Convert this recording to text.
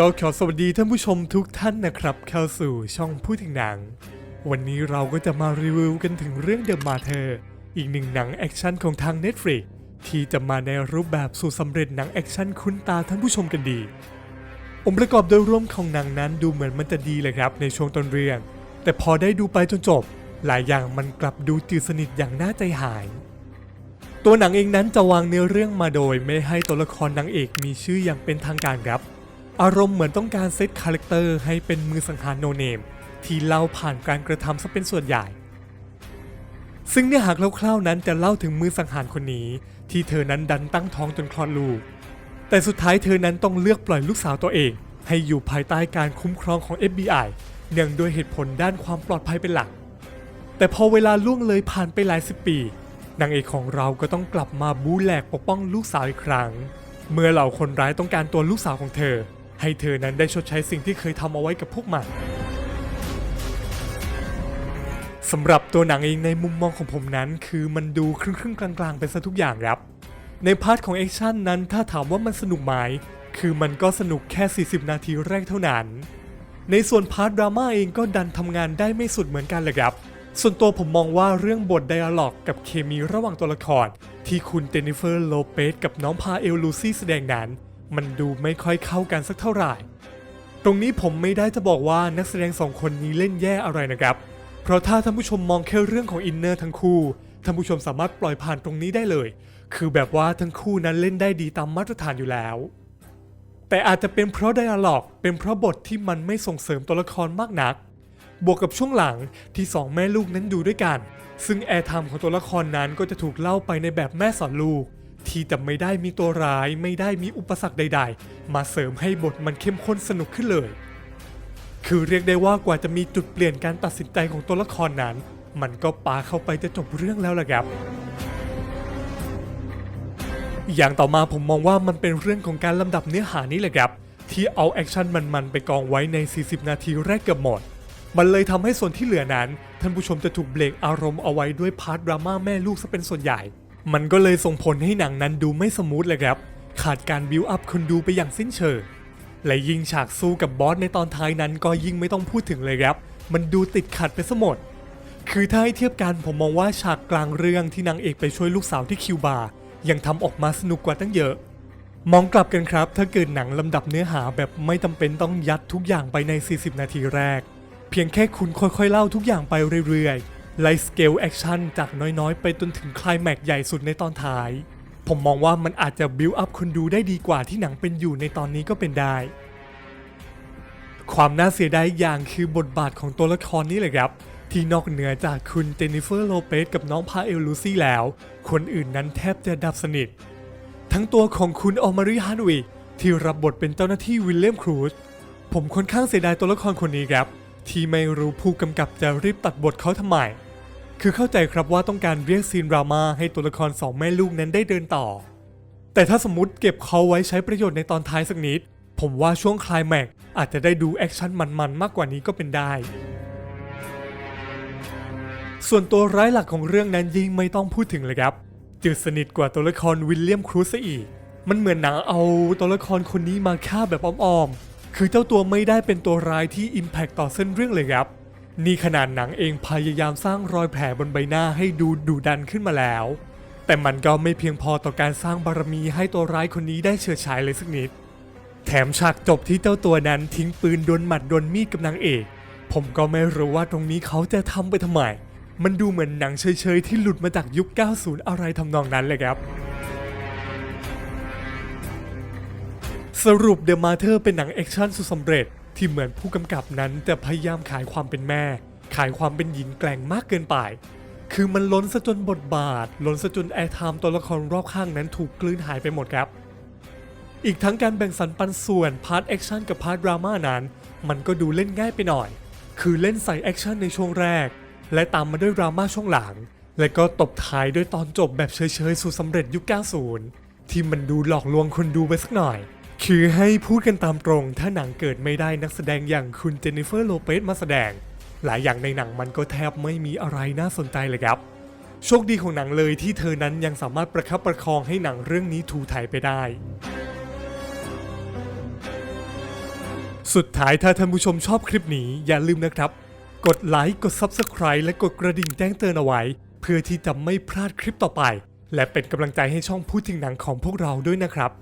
ก็ขอสวัสดีท่านผู้ชมทุกท่านนะครับ เข้าสู่ช่องพูดถึงหนัง วันนี้เราก็จะมารีวิวกันถึงเรื่อง The Martyr อีกหนึ่งหนังแอคชั่นของทาง Netflix ที่จะมาในรูปแบบสู่สำเร็จหนังแอคชั่นคุ้นตาท่านผู้ชมกันดี องค์ประกอบโดยรวมของหนังนั้นดูเหมือนมันจะดีเลยครับในช่วงต้นเรื่อง แต่พอได้ดูไปจนจบ หลายอย่างมันกลับดูจืดสนิทอย่างน่าใจหาย ตัวหนังเองนั้นจะวางเนื้อเรื่องมาโดย ไม่ให้ตัวละครนางเอกมีชื่ออย่างเป็นทางการครับ อารมณ์เหมือนต้องการเซตคาแรคเตอร์ให้เป็นมือสังหารโนเนม ที่เล่าผ่านการกระทำซะเป็นส่วนใหญ่ ซึ่งเนื้อหาคร่าวๆนั้นจะเล่าถึงมือสังหารคนนี้ ที่เธอนั้นดันตั้งท้องจนคลอดลูก แต่สุดท้ายเธอนั้นต้องเลือกปล่อยลูกสาวตัวเอง ให้อยู่ภายใต้การคุ้มครองของ FBI เนื่องด้วยเหตุผลด้านความปลอดภัยเป็นหลัก แต่พอเวลาล่วงเลยผ่านไปหลายสิบปีนางเอกของเราก็ต้องกลับมาบู๊แหลกปกป้องลูกสาวอีกครั้ง เมื่อเหล่าคนร้ายต้องการตัวลูกสาวของเธอ ให้เธอนั้นได้ชดใช้สิ่งที่เคยทำเอาไว้กับพวกมันสำหรับตัวหนังเองในมุมมองของผมนั้น คือมันดูครึ่งๆกลางๆไปซะทุกอย่างครับ ในพาร์ทของแอคชั่นนั้นถ้าถามว่ามันสนุกไหมคือมันก็สนุกแค่ 40 นาทีแรกเท่านั้น ในส่วนพาร์ทดราม่าเองก็ดันทำงานได้ไม่สุดเหมือนกันเลยครับ ส่วนตัวผมมองว่าเรื่องบทไดอะล็อกกับเคมีระหว่างตัวละคร ที่คุณเจนนิเฟอร์โลเปสกับน้องพาเอลลูซี่แสดงนั้น มันดูไม่ค่อยเข้ากันสักเท่าไหร่ ตรงนี้ผมไม่ได้จะบอกว่านักแสดงสองคนนี้เล่นแย่อะไรนะครับ เพราะถ้าท่านผู้ชมมองแค่เรื่องของอินเนอร์ทั้งคู่ท่านผู้ชมสามารถปล่อยผ่านตรงนี้ได้เลย คือแบบว่าทั้งคู่นั้นเล่นได้ดีตามมาตรฐานอยู่แล้ว แต่อาจจะเป็นเพราะไดอะล็อก เป็นเพราะบทที่มันไม่ส่งเสริมตัวละครมากนัก บวกกับช่วงหลังที่สองแม่ลูกนั้นดูด้วยกัน ซึ่งแอร์ไทม์ของตัวละครนั้นก็จะถูกเล่าไปในแบบแม่สอนลูก ที่จะไม่ได้มีตัวร้ายไม่ได้มีอุปสรรคใด ๆ มาเสริมให้บทมันเข้มข้นสนุกขึ้นเลย คือเรียกได้ว่ากว่าจะมีจุดเปลี่ยนการตัดสินใจของตัวละครนั้น มันก็ปาเข้าไปจะจบเรื่องแล้วล่ะครับ อย่างต่อมาผมมองว่ามันเป็นเรื่องของการลำดับเนื้อหานี่แหละครับ ที่เอาแอคชั่นมันๆไปกองไว้ใน 40 นาทีแรกเกือบหมดมันเลยทำให้ส่วนที่เหลือนั้น ท่านผู้ชมจะถูกเบรกอารมณ์เอาไว้ด้วยพาร์ทดราม่าแม่ลูกซะเป็นส่วนใหญ่ มันก็เลยส่งผลให้หนังนั้นดูไม่สมูทเลยครับ ขาดการบิวอัพคนดูไปอย่างสิ้นเชิง และยิ่งฉากสู้กับบอสในตอนท้ายนั้นก็ยิ่งไม่ต้องพูดถึงเลยครับ มันดูติดขัดไปซะหมด คือถ้าให้เทียบกันผมมองว่าฉากกลางเรื่องที่นางเอกไปช่วยลูกสาวที่คิวบาร์ยังทำออกมาสนุกกว่าตั้งเยอะ มองกลับกันครับ ถ้าเกิดหนังลำดับเนื้อหาแบบไม่จำเป็นต้องยัดทุกอย่างไปใน 40 นาทีแรก เพียงแค่คุณค่อยๆเล่าทุกอย่างไปเรื่อยๆ ไล่สเกลแอคชั่นจากน้อยๆ ไปจนถึงคลายแม็กใหญ่สุดในตอนท้าย ผมมองว่ามันอาจจะบิวอัพคนดูได้ดีกว่าที่หนังเป็นอยู่ในตอนนี้ก็เป็นได้ ความน่าเสียดายอย่างคือบทบาทของตัวละครนี่แหละครับที่นอกเหนือจากคุณเจนนิเฟอร์โลเปสกับน้องพาเอลลูซี่แล้ว คนอื่นนั้นแทบจะดับสนิท ทั้งตัวของคุณออมาริฮันวิกที่รับบทเป็นเจ้าหน้าที่วิลเลียมครูซผมค่อนข้างเสียดายตัวละครคนนี้ครับ ที่ไม่รู้ผู้กำกับจะรีบตัดบทเขาทำไม คือเข้าใจครับว่าต้องการเรียกซีนดราม่าให้ตัวละครสองแม่ลูกนั้นได้เดินต่อ แต่ถ้าสมมติเก็บเขาไว้ใช้ประโยชน์ในตอนท้ายสักนิด ผมว่าช่วงคลายแม็กอาจจะได้ดูแอคชั่นมันๆมากกว่านี้ก็เป็นได้ ส่วนตัวร้ายหลักของเรื่องนั้นยิ่งไม่ต้องพูดถึงเลยครับ จืดสนิทกว่าตัวละครวิลเลียมครูซะอีก มันเหมือนหนังเอาตัวละครคนนี้มาฆ่าแบบอ้อมๆ คือเจ้าตัวไม่ได้เป็นตัวร้ายที่อิมแพคต่อเส้นเรื่องเลยครับ นี่ขนาดหนังเองพยายามสร้างรอยแผลบนใบหน้าให้ดูดุดันขึ้นมาแล้ว แต่มันก็ไม่เพียงพอต่อการสร้างบารมีให้ตัวร้ายคนนี้ได้เฉิดฉายเลยสักนิด แถมฉากจบที่เจ้าตัวนั้นทิ้งปืนดวลหมัดดวลมีดกับนางเอก ผมก็ไม่รู้ว่าตรงนี้เขาจะทำไปทำไม มันดูเหมือนหนังเฉยๆที่หลุดมาจากยุค 90 อะไรทำนองนั้นเลยครับสรุป The Martyr เป็นหนังแอคชั่นสุดสำเร็จ ที่เหมือนผู้กำกับนั้นจะพยายามขายความเป็นแม่ ขายความเป็นหญิงแกร่งมากเกินไป คือมันล้นซะจนบทบาท ล้นซะจนแอร์ไทม์ตัวละครรอบข้างนั้นถูกกลืนหายไปหมดครับ อีกทั้งการแบ่งสรรปันส่วนพาร์ทแอคชั่นกับพาร์ทดราม่านั้น มันก็ดูเล่นง่ายไปหน่อย คือเล่นใส่แอคชั่นในช่วงแรก และตามมาด้วยดราม่าช่วงหลัง และก็ตบท้ายด้วยตอนจบแบบเฉยๆสู่สำเร็จยุค 90 ที่มันดูหลอกลวงคนดูไปสักหน่อย คือให้พูดกันตามตรง ถ้าหนังเกิดไม่ได้นักแสดงอย่างคุณเจนนิเฟอร์โลเปสมาแสดง หลายอย่างในหนังมันก็แทบไม่มีอะไรน่าสนใจเลยครับ โชคดีของหนังเลยที่เธอนั้นยังสามารถประคับประคองให้หนังเรื่องนี้ถูถ่ายไปได้ สุดท้ายถ้าท่านผู้ชมชอบคลิปนี้อย่าลืมนะครับ กดไลค์กด Subscribe และกดกระดิ่งแจ้งเตือนเอาไว้ เพื่อที่จะไม่พลาดคลิปต่อไป และเป็นกำลังใจให้ช่องพูดถึงหนังของพวกเราด้วยนะครับ